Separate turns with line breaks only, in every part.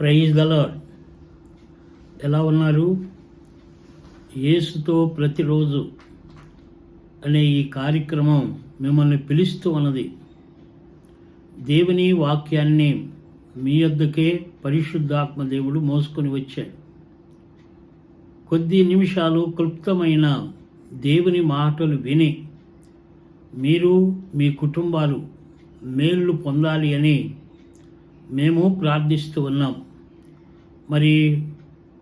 Praise the Lord ఎలా ఉన్నారు? యేసుతో ప్రతిరోజు అనే ఈ కార్యక్రమం మిమ్మల్ని పిలుస్తూ ఉన్నది. దేవుని వాక్యాన్ని మీ యొద్దకే పరిశుద్ధాత్మ దేవుడు మోసుకొని వచ్చాడు. కొద్ది నిమిషాలు క్లుప్తమైన దేవుని మాటలు విని మీరు మీ కుటుంబాలు మేళ్ళు పొందాలి అని మేము ప్రార్థిస్తూ ఉన్నాం. మరి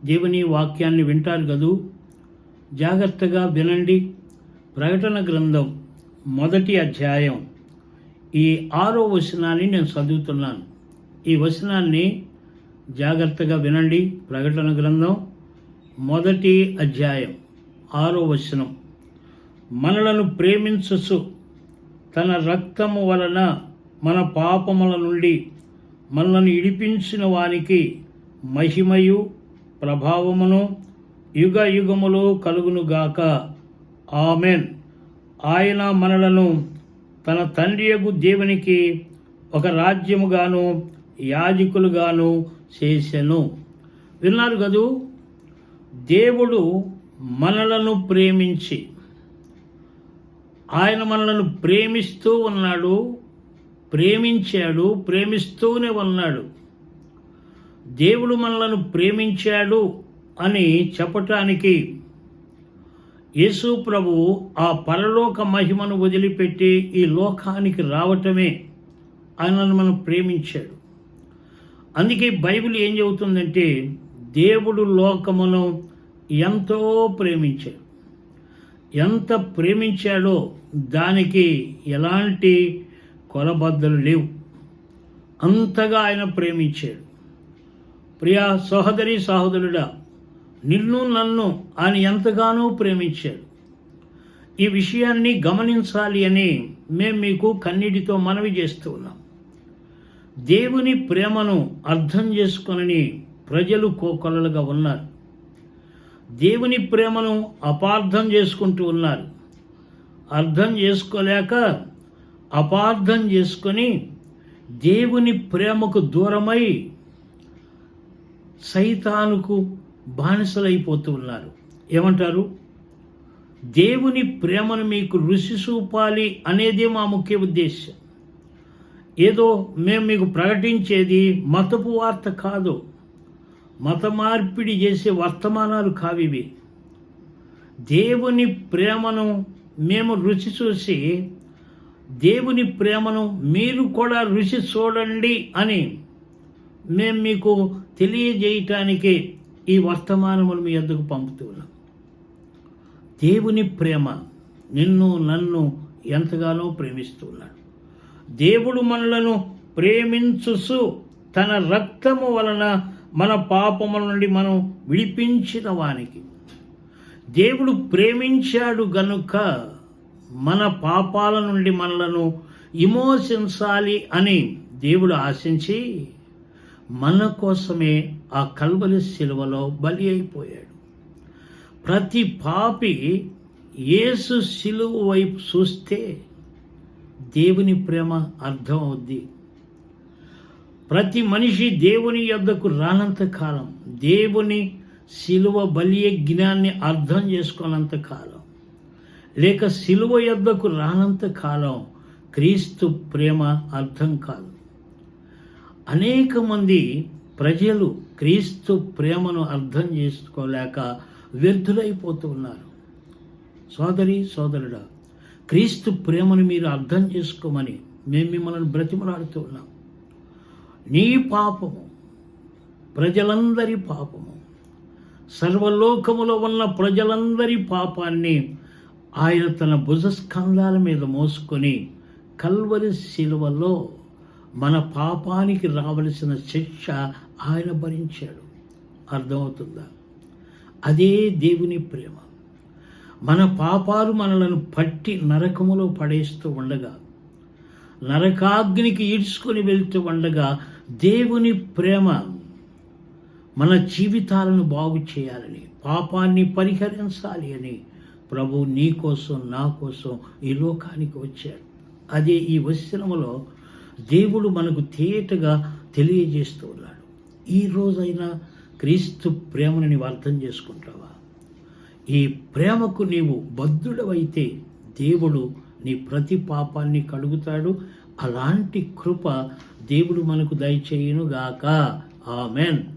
దేవుని వాక్యాన్ని వింటారు కదూ? జాగ్రత్తగా వినండి. ప్రకటన గ్రంథం మొదటి అధ్యాయం. ఈ ఆరో వచనాన్ని నేను చదువుతున్నాను. ఈ వచనాన్ని జాగ్రత్తగా వినండి. ప్రకటన గ్రంథం మొదటి అధ్యాయం ఆరో వచనం. మనలను ప్రేమించసు తన రక్తము వలన మన పాపముల నుండి మనల్ని ఇడిపించిన వానికి మహిమయు ప్రభావమును యుగ యుగములు కలుగునుగాక. ఆమెన్. ఆయన మనలను తన తండ్రియగు దేవునికి ఒక రాజ్యముగాను యాజకులుగాను చేసెను. విన్నారు కదూ? దేవుడు మనలను ప్రేమించి ఆయన మనలను ప్రేమిస్తూ ఉన్నాడు ప్రేమించాడు ప్రేమిస్తూనే ఉన్నాడు. దేవుడు మనలను ప్రేమించాడు అని చెప్పటానికి యేసు ప్రభు ఆ పరలోక మహిమను వదిలిపెట్టి ఈ లోకానికి రావటమే ఆయనను మనం ప్రేమించాడు. అందుకే బైబిల్ ఏం చెబుతుందంటే దేవుడు లోకమును ఎంతో ప్రేమించాడు. ఎంత ప్రేమించాడో దానికి ఎలాంటి కొలబద్దలు లేవు. అంతగా ఆయన ప్రేమించాడు. ప్రియా సహోదరి సహోదరుడా నిన్ను నన్ను ఆయన ఎంతగానో ప్రేమించాడు. ఈ విషయాన్ని గమనించాలి అని మేము మీకు కన్నీటితో మనవి చేస్తూ ఉన్నాం. దేవుని ప్రేమను అర్థం చేసుకొనని ప్రజలు కోకొల్లలుగా ఉన్నారు. దేవుని ప్రేమను అపార్థం చేసుకుంటూ ఉన్నారు. అర్థం చేసుకోలేక అపార్థం చేసుకొని దేవుని ప్రేమకు దూరమై సైతానుకు బానిసలైపోతూ ఉన్నారు ఏమంటారు? దేవుని ప్రేమను మీకు రుచి చూపాలి అనేదే మా ముఖ్య ఉద్దేశం ఏదో మేము మీకు ప్రకటించేది మతపు వార్త కాదు. మత మార్పిడి చేసే వర్తమానాలు కావివి దేవుని ప్రేమను మేము రుచి చూసి దేవుని ప్రేమను మీరు కూడా రుచి చూడండి అని మేము మీకు తెలియజేయటానికి ఈ వర్తమానములు మీ ఎందుకు పంపుతూ ఉన్నాం దేవుని ప్రేమ నిన్ను నన్ను ఎంతగానో ప్రేమిస్తున్నాడు. దేవుడు మనలను ప్రేమించుసు తన రక్తము వలన మన పాపముల నుండి మనం విడిపించిన వానికి. దేవుడు ప్రేమించాడు గనుక మన పాపాల నుండి మనలను విమోచించాలి అని దేవుడు ఆశించి మన కోసమే ఆ కల్వలి శిలువలో బలి అయిపోయాడు. ప్రతి పాపి యేసు శిలువ వైపు చూస్తే దేవుని ప్రేమ అర్థమవుద్ది. ప్రతి మనిషి దేవుని యొద్దకు రానంత కాలం దేవుని శిలువ బలి జ్ఞాన్ని అర్థం చేసుకున్నంత కాలం లేక శిలువ యొద్దకు రానంత కాలం క్రీస్తు ప్రేమ అర్థం కాదు. అనేక మంది ప్రజలు క్రీస్తు ప్రేమను అర్థం చేసుకోలేక వ్యర్థులైపోతూ ఉన్నారు. సోదరి సోదరుడా క్రీస్తు ప్రేమను మీరు అర్థం చేసుకోమని మేము మిమ్మల్ని బ్రతిమలాడుతూ ఉన్నాం. నీ పాపము ప్రజలందరి పాపము సర్వలోకములో ఉన్న ప్రజలందరి పాపాన్ని ఆయన తన భుజస్కంధాల మీద మోసుకొని కల్వరి శిలువలో మన పాపానికి రావలసిన శిక్ష ఆయన భరించాడు. అర్థమవుతుందా? అదే దేవుని ప్రేమ. మన పాపాలు మనలను పట్టి నరకములో పడేస్తూ ఉండగా నరకాగ్నికి ఈడ్చుకొని వెళ్తూ ఉండగా దేవుని ప్రేమ మన జీవితాలను బాగు చేయాలని పాపాన్ని పరిహరించాలి అని ప్రభు నీ కోసం నా కోసం ఈ లోకానికి వచ్చాడు. అదే ఈ వచనములో దేవుడు మనకు తేటగా తెలియజేస్తూ ఉన్నాడు. ఈ రోజైనా క్రీస్తు ప్రేమను నీవు అర్థం చేసుకుంటావా? ఈ ప్రేమకు నీవు బద్ధుడవైతే దేవుడు నీ ప్రతి పాపాన్ని కడుగుతాడు అలాంటి కృప దేవుడు మనకు దయచేయునుగాక. ఆమెన్.